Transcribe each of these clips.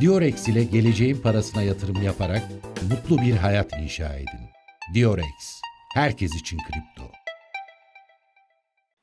Diorex ile geleceğin parasına yatırım yaparak mutlu bir hayat inşa edin. Diorex, herkes için kripto.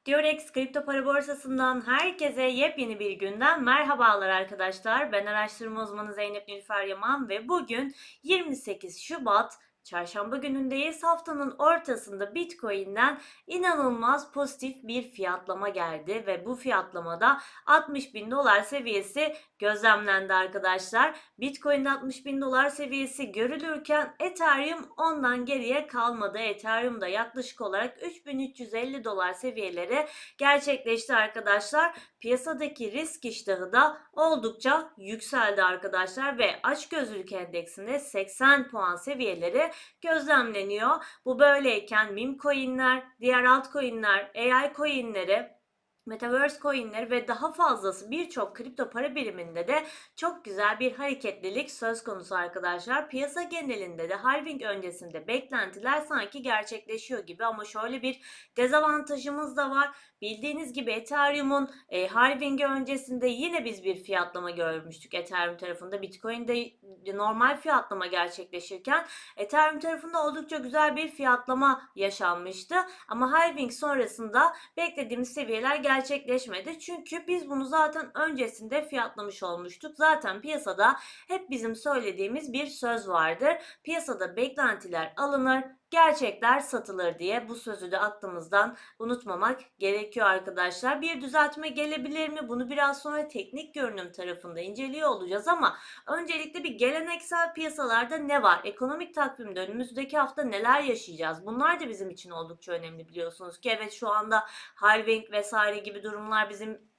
Diorex Kripto Para Borsası'ndan herkese yepyeni bir günden merhabalar arkadaşlar. Ben araştırma uzmanı Zeynep Nilüfer Yaman ve bugün 28 Şubat Çarşamba günündeyiz. Haftanın ortasında Bitcoin'den inanılmaz pozitif bir fiyatlama geldi ve bu fiyatlamada 60 bin dolar seviyesi gözlemlendi arkadaşlar. Bitcoin'de 60 bin dolar seviyesi görülürken Ethereum ondan geriye kalmadı. Ethereum'da yaklaşık olarak 3350 dolar seviyeleri gerçekleşti arkadaşlar. Piyasadaki risk iştahı da oldukça yükseldi arkadaşlar ve açgözlülük endeksinde 80 puan seviyeleri gözlemleniyor. Bu böyleyken meme coinler, diğer altcoinler, AI coinleri Metaverse coinleri ve daha fazlası birçok kripto para biriminde de çok güzel bir hareketlilik söz konusu arkadaşlar. Piyasa genelinde de halving öncesinde beklentiler sanki gerçekleşiyor gibi ama şöyle bir dezavantajımız da var. Bildiğiniz gibi Ethereum'un e, halvingi öncesinde yine biz bir fiyatlama görmüştük Ethereum tarafında. Bitcoin'de normal fiyatlama gerçekleşirken Ethereum tarafında oldukça güzel bir fiyatlama yaşanmıştı. Ama halving sonrasında beklediğimiz seviyeler gerçekleşmedi. Çünkü biz bunu zaten öncesinde fiyatlamış olmuştuk. Zaten piyasada hep bizim söylediğimiz bir söz vardır. Piyasada beklentiler alınır, gerçekler satılır diye bu sözü de aklımızdan unutmamak gerekiyor arkadaşlar. Bir düzeltme gelebilir mi? Bunu biraz sonra teknik görünüm tarafında inceliyor olacağız ama öncelikle bir geleneksel piyasalarda ne var? Ekonomik takvimde önümüzdeki hafta neler yaşayacağız? Bunlar da bizim için oldukça önemli biliyorsunuz ki evet şu anda halving vesaire gibi durumlar bizim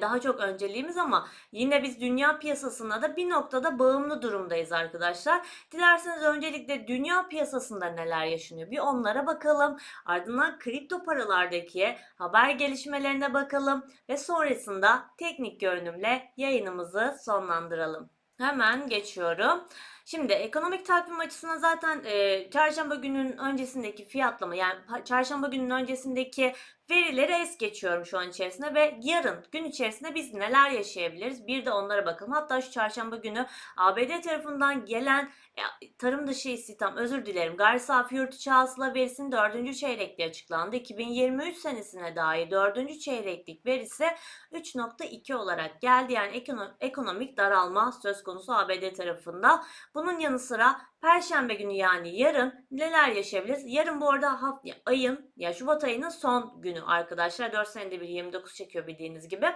daha çok önceliğimiz ama yine biz dünya piyasasına da bir noktada bağımlı durumdayız arkadaşlar. Dilerseniz öncelikle dünya piyasasında neler yaşanıyor bir onlara bakalım. Ardından kripto paralardaki haber gelişmelerine bakalım ve sonrasında teknik görünümle yayınımızı sonlandıralım. Hemen geçiyorum. Şimdi ekonomik takvim açısından zaten e, çarşamba günün öncesindeki fiyatlama yani çarşamba günün öncesindeki verileri es geçiyorum şu an içerisinde ve yarın gün içerisinde biz neler yaşayabiliriz bir de onlara bakalım. Hatta şu çarşamba günü ABD tarafından gelen e, tarım dışı istihdam özür dilerim gayri safi yurt içi hasıla verisinin 4. çeyrekli açıklandı. 2023 senesine dair 4. çeyreklik verisi 3.2 olarak geldi. Yani ekono- ekonomik daralma söz konusu ABD tarafında. Bunun yanı sıra Perşembe günü yani yarın neler yaşayabiliriz? Yarın bu arada haft ayın ya Şubat ayının son günü arkadaşlar. 4 senede bir 29 çekiyor bildiğiniz gibi.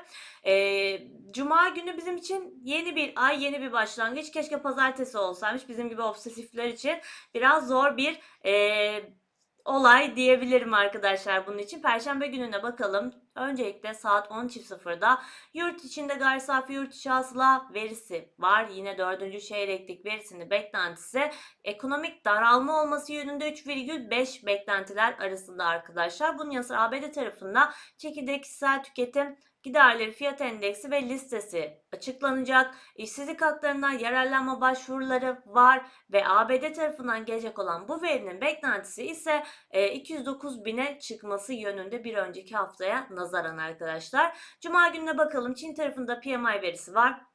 Ee, Cuma günü bizim için yeni bir ay, yeni bir başlangıç. Keşke pazartesi olsaymış. Bizim gibi obsesifler için biraz zor bir e, olay diyebilirim arkadaşlar bunun için. Perşembe gününe bakalım. Öncelikle saat 10.00'da yurt içinde gayri safi yurt içi hasıla verisi var. Yine dördüncü çeyreklik verisinin beklentisi ekonomik daralma olması yönünde 3,5 beklentiler arasında arkadaşlar. Bunun yanı sıra ABD tarafında çekirdek kişisel tüketim giderleri fiyat endeksi ve listesi açıklanacak. İşsizlik haklarından yararlanma başvuruları var ve ABD tarafından gelecek olan bu verinin beklentisi ise e, 209 bine çıkması yönünde bir önceki haftaya nazaran arkadaşlar. Cuma gününe bakalım. Çin tarafında PMI verisi var.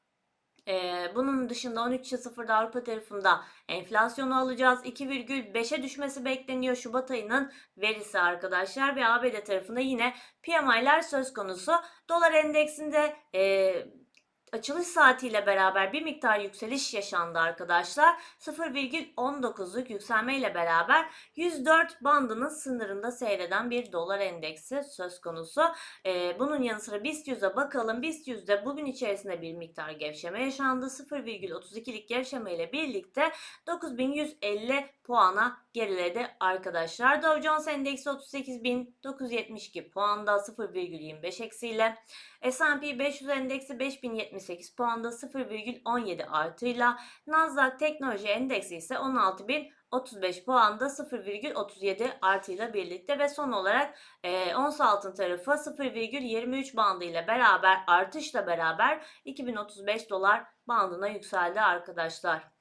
Bunun dışında 13.0'da Avrupa tarafında enflasyonu alacağız. 2,5'e düşmesi bekleniyor Şubat ayının verisi arkadaşlar. Ve ABD tarafında yine PMI'ler söz konusu. Dolar endeksinde açılış saatiyle beraber bir miktar yükseliş yaşandı arkadaşlar. 0,19'luk yükselmeyle beraber 104 bandının sınırında seyreden bir dolar endeksi söz konusu. Ee, bunun yanı sıra BIST 100'e bakalım. BIST 100'de bugün içerisinde bir miktar gevşeme yaşandı. 0,32'lik gevşeme ile birlikte 9150 puana geriledi arkadaşlar. Dow Jones Endeksi 38.972 puanda 0,25 eksiyle. S&P 500 Endeksi 5078 puanda 0,17 artıyla. Nasdaq Teknoloji Endeksi ise 16.035 puanda 0,37 artıyla birlikte ve son olarak e, ons altın tarafı 0,23 bandı ile beraber artışla beraber 2035 dolar bandına yükseldi arkadaşlar.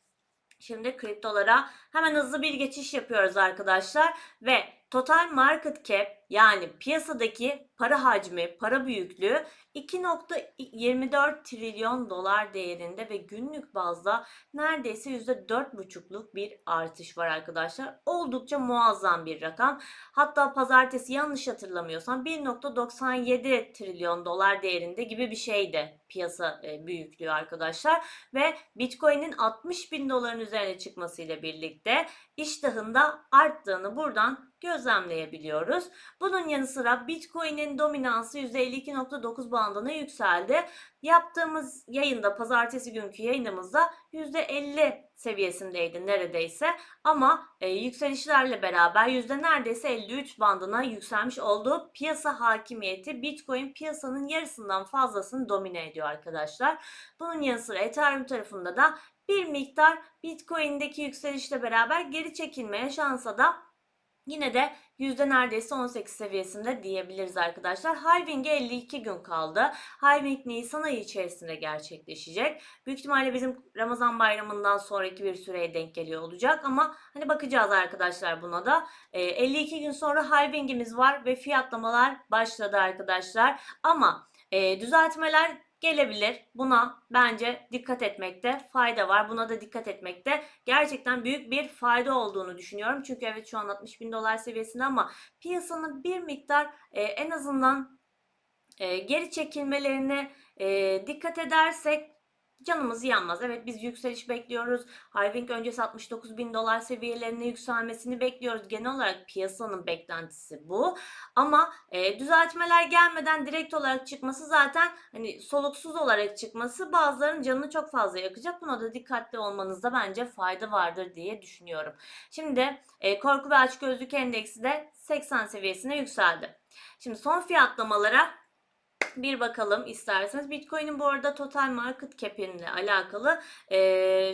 Şimdi kriptolara hemen hızlı bir geçiş yapıyoruz arkadaşlar ve total market cap yani piyasadaki para hacmi, para büyüklüğü 2.24 trilyon dolar değerinde ve günlük bazda neredeyse %4,5'luk bir artış var arkadaşlar. Oldukça muazzam bir rakam. Hatta pazartesi yanlış hatırlamıyorsam 1.97 trilyon dolar değerinde gibi bir şeydi piyasa e, büyüklüğü arkadaşlar. Ve Bitcoin'in 60 bin doların üzerine çıkmasıyla birlikte iştahında arttığını buradan gözlemleyebiliyoruz. Bunun yanı sıra Bitcoin'in dominansı %52.9 bandına yükseldi. Yaptığımız yayında pazartesi günkü yayınımızda %50 seviyesindeydi neredeyse ama e, yükselişlerle beraber yüzde neredeyse 53 bandına yükselmiş olduğu piyasa hakimiyeti Bitcoin piyasanın yarısından fazlasını domine ediyor arkadaşlar. Bunun yanı sıra Ethereum tarafında da bir miktar Bitcoin'deki yükselişle beraber geri çekilme yaşansa da Yine de yüzde neredeyse 18 seviyesinde diyebiliriz arkadaşlar. Halving'e 52 gün kaldı. Halving Nisan ayı içerisinde gerçekleşecek. Büyük ihtimalle bizim Ramazan bayramından sonraki bir süreye denk geliyor olacak ama hani bakacağız arkadaşlar buna da. E, 52 gün sonra halvingimiz var ve fiyatlamalar başladı arkadaşlar. Ama e, düzeltmeler gelebilir. Buna bence dikkat etmekte fayda var. Buna da dikkat etmekte gerçekten büyük bir fayda olduğunu düşünüyorum. Çünkü evet şu an 60 bin dolar seviyesinde ama piyasanın bir miktar e, en azından e, geri çekilmelerine e, dikkat edersek canımız yanmaz. Evet biz yükseliş bekliyoruz. Halving öncesi 69 bin dolar seviyelerine yükselmesini bekliyoruz. Genel olarak piyasanın beklentisi bu. Ama e, düzeltmeler gelmeden direkt olarak çıkması zaten hani soluksuz olarak çıkması bazılarının canını çok fazla yakacak. Buna da dikkatli olmanızda bence fayda vardır diye düşünüyorum. Şimdi e, korku ve açgözlük endeksi de 80 seviyesine yükseldi. Şimdi son fiyatlamalara bir bakalım isterseniz. Bitcoin'in bu arada total market cap'inle alakalı e,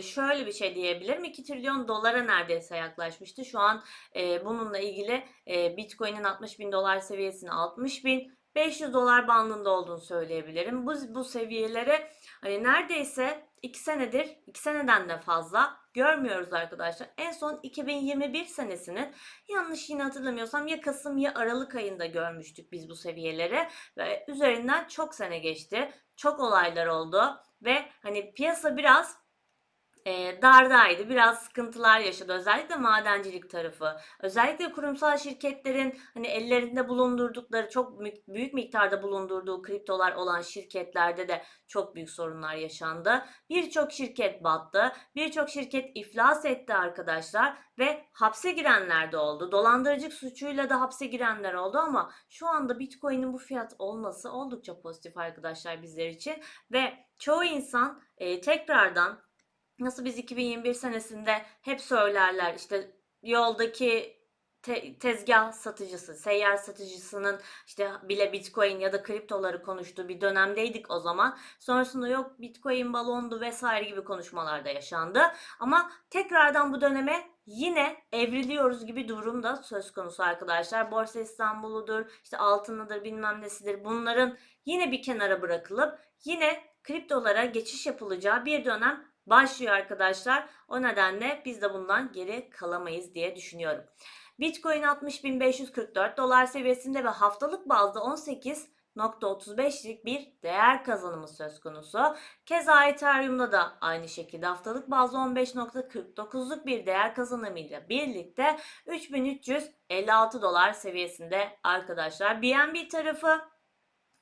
şöyle bir şey diyebilirim. 2 trilyon dolara neredeyse yaklaşmıştı. Şu an e, bununla ilgili e, Bitcoin'in 60 bin dolar seviyesine 60 bin 500 dolar bandında olduğunu söyleyebilirim. Bu, bu seviyelere hani neredeyse 2 senedir, 2 seneden de fazla görmüyoruz arkadaşlar. En son 2021 senesinin yanlış yine hatırlamıyorsam ya Kasım ya Aralık ayında görmüştük biz bu seviyeleri ve üzerinden çok sene geçti. Çok olaylar oldu ve hani piyasa biraz e, dardaydı. Biraz sıkıntılar yaşadı. Özellikle madencilik tarafı. Özellikle kurumsal şirketlerin hani ellerinde bulundurdukları çok büyük miktarda bulundurduğu kriptolar olan şirketlerde de çok büyük sorunlar yaşandı. Birçok şirket battı. Birçok şirket iflas etti arkadaşlar ve hapse girenler de oldu. Dolandırıcılık suçuyla da hapse girenler oldu ama şu anda Bitcoin'in bu fiyat olması oldukça pozitif arkadaşlar bizler için ve çoğu insan e, tekrardan Nasıl biz 2021 senesinde hep söylerler işte yoldaki te- tezgah satıcısı, seyyar satıcısının işte bile bitcoin ya da kriptoları konuştuğu bir dönemdeydik o zaman. Sonrasında yok bitcoin balondu vesaire gibi konuşmalar da yaşandı. Ama tekrardan bu döneme yine evriliyoruz gibi durum da söz konusu arkadaşlar. Borsa İstanbul'udur, işte altınıdır bilmem nesidir bunların yine bir kenara bırakılıp yine kriptolara geçiş yapılacağı bir dönem başlıyor arkadaşlar. O nedenle biz de bundan geri kalamayız diye düşünüyorum. Bitcoin 60.544 dolar seviyesinde ve haftalık bazda 18.35'lik bir değer kazanımı söz konusu. Keza Ethereum'da da aynı şekilde haftalık bazda 15.49'luk bir değer kazanımıyla birlikte 3356 dolar seviyesinde arkadaşlar. BNB tarafı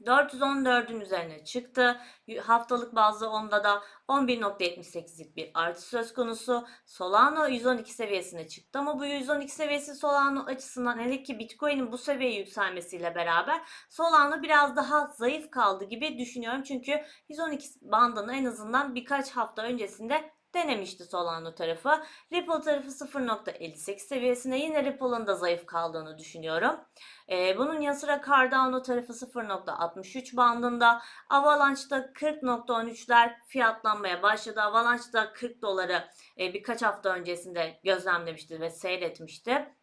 414'ün üzerine çıktı. Haftalık bazda onda da 11.78'lik bir artış söz konusu. Solano 112 seviyesine çıktı ama bu 112 seviyesi Solano açısından hele ki Bitcoin'in bu seviyeye yükselmesiyle beraber Solano biraz daha zayıf kaldı gibi düşünüyorum. Çünkü 112 bandını en azından birkaç hafta öncesinde denemişti Solano tarafı. Ripple tarafı 0.58 seviyesinde yine Ripple'ın da zayıf kaldığını düşünüyorum. Ee, bunun yanı sıra Cardano tarafı 0.63 bandında. Avalanche'da 40.13'ler fiyatlanmaya başladı. Avalanche'da 40 doları e, birkaç hafta öncesinde gözlemlemişti ve seyretmişti.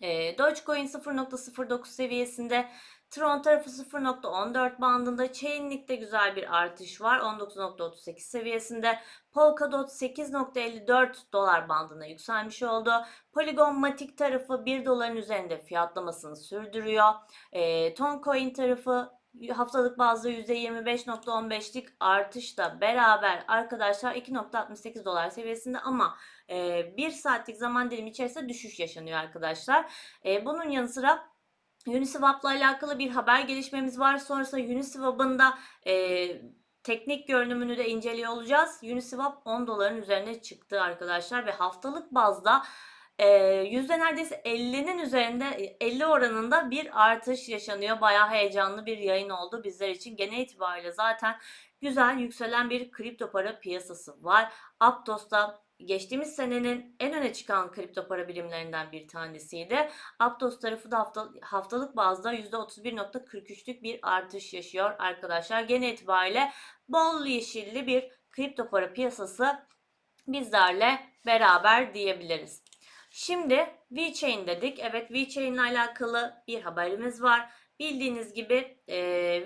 E, Dogecoin 0.09 seviyesinde Tron tarafı 0.14 bandında. Chainlink'te güzel bir artış var. 19.38 seviyesinde. Polkadot 8.54 dolar bandına yükselmiş oldu. Polygon Matic tarafı 1 doların üzerinde fiyatlamasını sürdürüyor. E, Toncoin tarafı haftalık bazda %25.15'lik artışla beraber arkadaşlar 2.68 dolar seviyesinde ama e, 1 saatlik zaman dilimi içerisinde düşüş yaşanıyor arkadaşlar. E, bunun yanı sıra Uniswap'la alakalı bir haber gelişmemiz var. Sonrasında Uniswap'ın da e, teknik görünümünü de inceliyor olacağız. Uniswap 10 doların üzerine çıktı arkadaşlar ve haftalık bazda e, yüzde neredeyse 50'nin üzerinde 50 oranında bir artış yaşanıyor. Bayağı heyecanlı bir yayın oldu bizler için. Genel itibariyle zaten güzel yükselen bir kripto para piyasası var. Aptos'ta geçtiğimiz senenin en öne çıkan kripto para birimlerinden bir tanesiydi. Aptos tarafı da hafta, haftalık bazda %31.43'lük bir artış yaşıyor arkadaşlar. Genel itibariyle bol yeşilli bir kripto para piyasası bizlerle beraber diyebiliriz. Şimdi VeChain dedik. Evet VeChain ile alakalı bir haberimiz var. Bildiğiniz gibi e,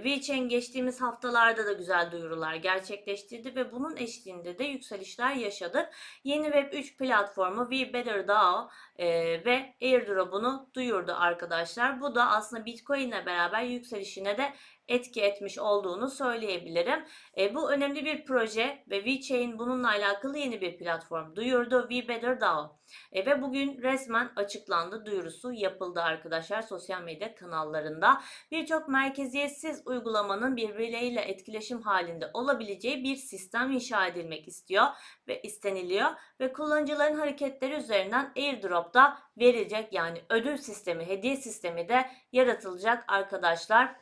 VeChain geçtiğimiz haftalarda da güzel duyurular gerçekleştirdi ve bunun eşliğinde de yükselişler yaşadık. Yeni Web 3 platformu VBetterDAO e, ve airdrop'unu duyurdu arkadaşlar. Bu da aslında Bitcoin ile beraber yükselişine de etki etmiş olduğunu söyleyebilirim. E, bu önemli bir proje ve VeChain bununla alakalı yeni bir platform duyurdu. VBetterDAO. E, ve bugün resmen açıklandı, duyurusu yapıldı arkadaşlar sosyal medya kanallarında. Birçok merkeziyetsiz uygulamanın birbirleriyle etkileşim halinde olabileceği bir sistem inşa edilmek istiyor ve isteniliyor ve kullanıcıların hareketleri üzerinden airdrop'ta verilecek yani ödül sistemi, hediye sistemi de yaratılacak arkadaşlar.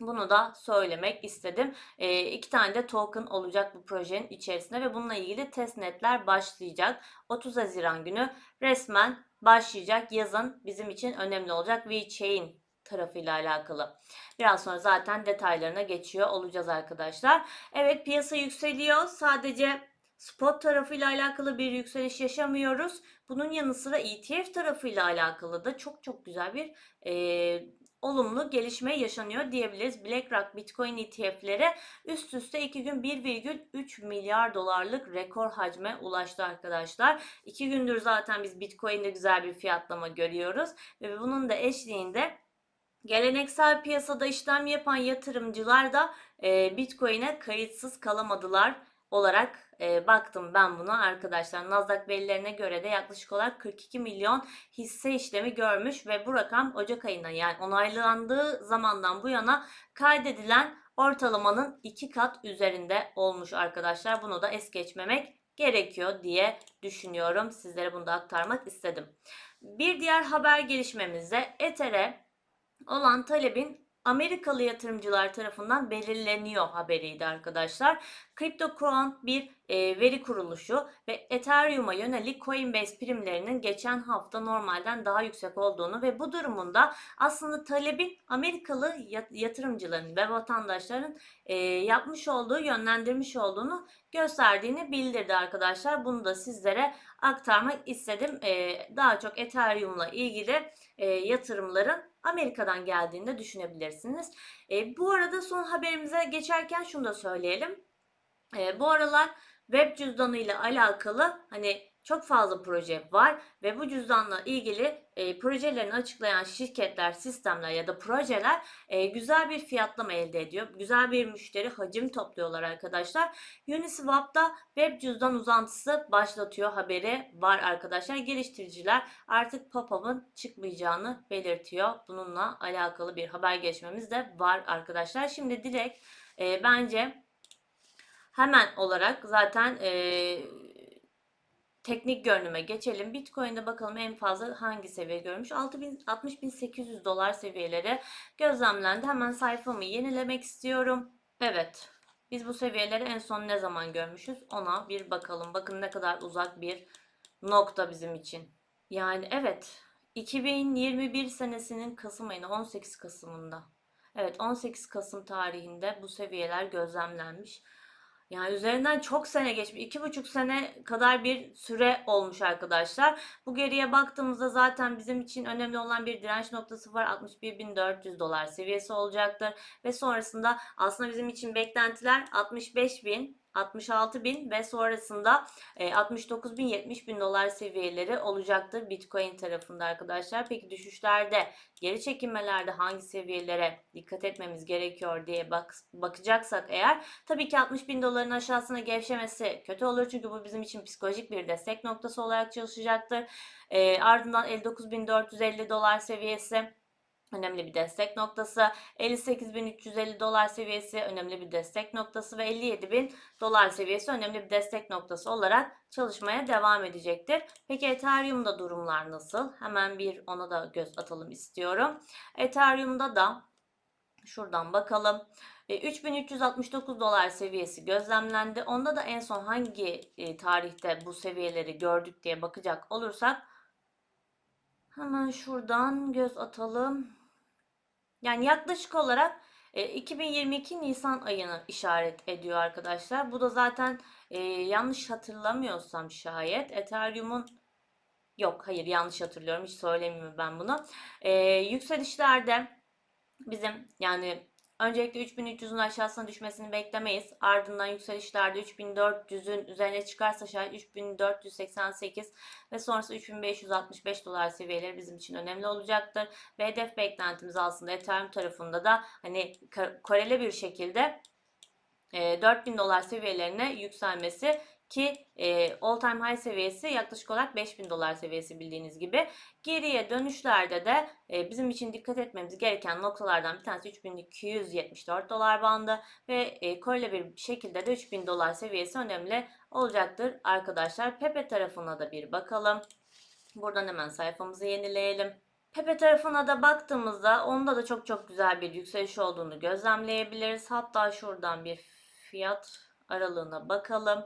Bunu da söylemek istedim. E, iki tane de token olacak bu projenin içerisinde ve bununla ilgili testnetler başlayacak. 30 Haziran günü resmen başlayacak. Yazın bizim için önemli olacak. VeChain tarafıyla alakalı. Biraz sonra zaten detaylarına geçiyor olacağız arkadaşlar. Evet piyasa yükseliyor. Sadece spot tarafıyla alakalı bir yükseliş yaşamıyoruz. Bunun yanı sıra ETF tarafıyla alakalı da çok çok güzel bir e, olumlu gelişme yaşanıyor diyebiliriz. BlackRock Bitcoin ETF'leri üst üste 2 gün 1,3 milyar dolarlık rekor hacme ulaştı arkadaşlar. 2 gündür zaten biz Bitcoin'de güzel bir fiyatlama görüyoruz ve bunun da eşliğinde geleneksel piyasada işlem yapan yatırımcılar da e, Bitcoin'e kayıtsız kalamadılar olarak e, baktım ben buna arkadaşlar. Nasdaq verilerine göre de yaklaşık olarak 42 milyon hisse işlemi görmüş ve bu rakam Ocak ayında yani onaylandığı zamandan bu yana kaydedilen ortalamanın iki kat üzerinde olmuş arkadaşlar. Bunu da es geçmemek gerekiyor diye düşünüyorum. Sizlere bunu da aktarmak istedim. Bir diğer haber gelişmemizde Ether'e olan talebin Amerikalı yatırımcılar tarafından belirleniyor haberiydi arkadaşlar. CryptoQuant bir e, veri kuruluşu ve Ethereum'a yönelik Coinbase primlerinin geçen hafta normalden daha yüksek olduğunu ve bu durumunda aslında talebin Amerikalı yatırımcıların ve vatandaşların e, yapmış olduğu, yönlendirmiş olduğunu gösterdiğini bildirdi arkadaşlar. Bunu da sizlere aktarmak istedim. E, daha çok Ethereum'la ilgili e, yatırımların Amerika'dan geldiğini de düşünebilirsiniz. E, bu arada son haberimize geçerken şunu da söyleyelim. E, bu aralar web cüzdanı ile alakalı hani çok fazla proje var ve bu cüzdanla ilgili e, projelerini açıklayan şirketler, sistemler ya da projeler e, güzel bir fiyatlama elde ediyor. Güzel bir müşteri hacim topluyorlar arkadaşlar. Uniswap'ta web cüzdan uzantısı başlatıyor haberi var arkadaşlar. Geliştiriciler artık pop-up'ın çıkmayacağını belirtiyor. Bununla alakalı bir haber geçmemiz de var arkadaşlar. Şimdi direkt e, bence hemen olarak zaten e, teknik görünüme geçelim. Bitcoin'de bakalım en fazla hangi seviye görmüş? 60.800 dolar seviyeleri gözlemlendi. Hemen sayfamı yenilemek istiyorum. Evet. Biz bu seviyeleri en son ne zaman görmüşüz? Ona bir bakalım. Bakın ne kadar uzak bir nokta bizim için. Yani evet. 2021 senesinin Kasım ayında 18 Kasım'ında. Evet 18 Kasım tarihinde bu seviyeler gözlemlenmiş. Yani üzerinden çok sene geçmiş. iki buçuk sene kadar bir süre olmuş arkadaşlar. Bu geriye baktığımızda zaten bizim için önemli olan bir direnç noktası var. 61.400 dolar seviyesi olacaktır. Ve sonrasında aslında bizim için beklentiler 65.000 66 bin ve sonrasında e, 69 bin 70 bin dolar seviyeleri olacaktır Bitcoin tarafında arkadaşlar. Peki düşüşlerde geri çekilmelerde hangi seviyelere dikkat etmemiz gerekiyor diye bak bakacaksak eğer tabii ki 60 bin doların aşağısına gevşemesi kötü olur çünkü bu bizim için psikolojik bir destek noktası olarak çalışacaktır. E, ardından 59.450 dolar seviyesi önemli bir destek noktası. 58.350 dolar seviyesi önemli bir destek noktası ve 57.000 dolar seviyesi önemli bir destek noktası olarak çalışmaya devam edecektir. Peki Ethereum'da durumlar nasıl? Hemen bir ona da göz atalım istiyorum. Ethereum'da da şuradan bakalım. E, 3369 dolar seviyesi gözlemlendi. Onda da en son hangi e, tarihte bu seviyeleri gördük diye bakacak olursak hemen şuradan göz atalım. Yani yaklaşık olarak e, 2022 Nisan ayını işaret ediyor arkadaşlar. Bu da zaten e, yanlış hatırlamıyorsam şayet Ethereum'un yok hayır yanlış hatırlıyorum hiç söylemeyeyim ben bunu. E, yükselişlerde bizim yani Öncelikle 3300'ün aşağısına düşmesini beklemeyiz. Ardından yükselişlerde 3400'ün üzerine çıkarsa şayet 3488 ve sonrası 3565 dolar seviyeleri bizim için önemli olacaktır. Ve hedef beklentimiz aslında Ethereum tarafında da hani koreli bir şekilde 4000 dolar seviyelerine yükselmesi ki e, all time high seviyesi yaklaşık olarak 5000 dolar seviyesi bildiğiniz gibi. Geriye dönüşlerde de e, bizim için dikkat etmemiz gereken noktalardan bir tanesi 3274 dolar bandı ve e, koreli bir şekilde de 3000 dolar seviyesi önemli olacaktır arkadaşlar. Pepe tarafına da bir bakalım. Buradan hemen sayfamızı yenileyelim. Pepe tarafına da baktığımızda onda da çok çok güzel bir yükseliş olduğunu gözlemleyebiliriz. Hatta şuradan bir fiyat aralığına bakalım.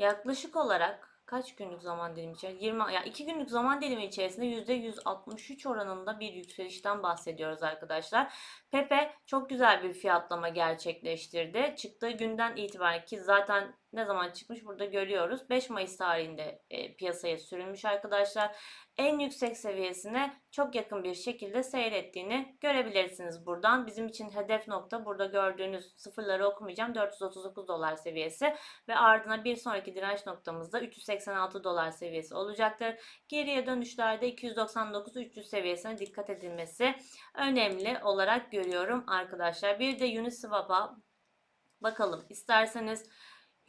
Yaklaşık olarak kaç günlük zaman dilimi içerisinde 20 ya 2 günlük zaman dilimi içerisinde %163 oranında bir yükselişten bahsediyoruz arkadaşlar. Pepe çok güzel bir fiyatlama gerçekleştirdi. Çıktığı günden itibaren ki zaten ne zaman çıkmış burada görüyoruz. 5 Mayıs tarihinde e, piyasaya sürülmüş arkadaşlar. En yüksek seviyesine çok yakın bir şekilde seyrettiğini görebilirsiniz buradan. Bizim için hedef nokta burada gördüğünüz sıfırları okumayacağım. 439 dolar seviyesi ve ardına bir sonraki direnç noktamızda 386 dolar seviyesi olacaktır. Geriye dönüşlerde 299-300 seviyesine dikkat edilmesi önemli olarak görüyorum arkadaşlar. Bir de Uniswap'a bakalım isterseniz.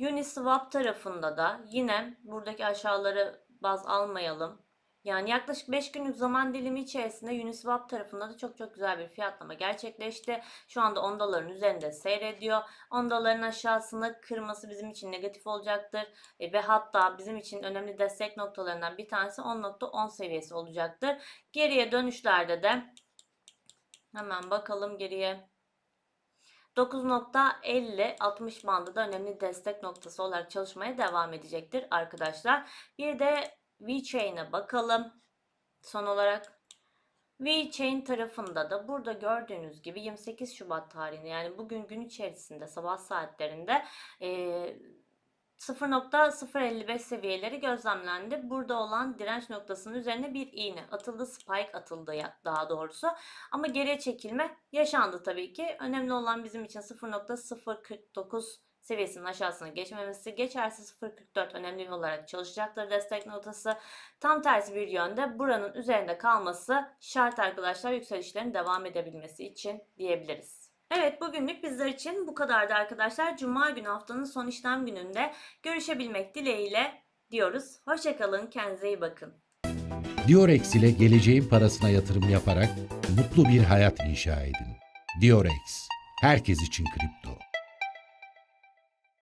Uniswap tarafında da yine buradaki aşağıları baz almayalım. Yani yaklaşık 5 günlük zaman dilimi içerisinde Uniswap tarafında da çok çok güzel bir fiyatlama gerçekleşti. Şu anda 10 doların üzerinde seyrediyor. 10 doların aşağısını kırması bizim için negatif olacaktır. E, ve hatta bizim için önemli destek noktalarından bir tanesi 10.10 seviyesi olacaktır. Geriye dönüşlerde de hemen bakalım geriye. 9.50 60 bandı da önemli destek noktası olarak çalışmaya devam edecektir arkadaşlar. Bir de VeChain'e bakalım. Son olarak VeChain tarafında da burada gördüğünüz gibi 28 Şubat tarihinde yani bugün gün içerisinde sabah saatlerinde e, 0.055 seviyeleri gözlemlendi. Burada olan direnç noktasının üzerine bir iğne atıldı, spike atıldı daha doğrusu. Ama geriye çekilme yaşandı tabii ki. Önemli olan bizim için 0.049 seviyesinin aşağısına geçmemesi. Geçerse 0.44 önemli olarak çalışacaktır destek notası. Tam tersi bir yönde buranın üzerinde kalması şart arkadaşlar yükselişlerin devam edebilmesi için diyebiliriz. Evet bugünlük bizler için bu kadardı arkadaşlar. Cuma günü haftanın son işlem gününde görüşebilmek dileğiyle diyoruz. Hoşçakalın, kendinize iyi bakın. Diorex ile geleceğin parasına yatırım yaparak mutlu bir hayat inşa edin. Diorex, herkes için kripto.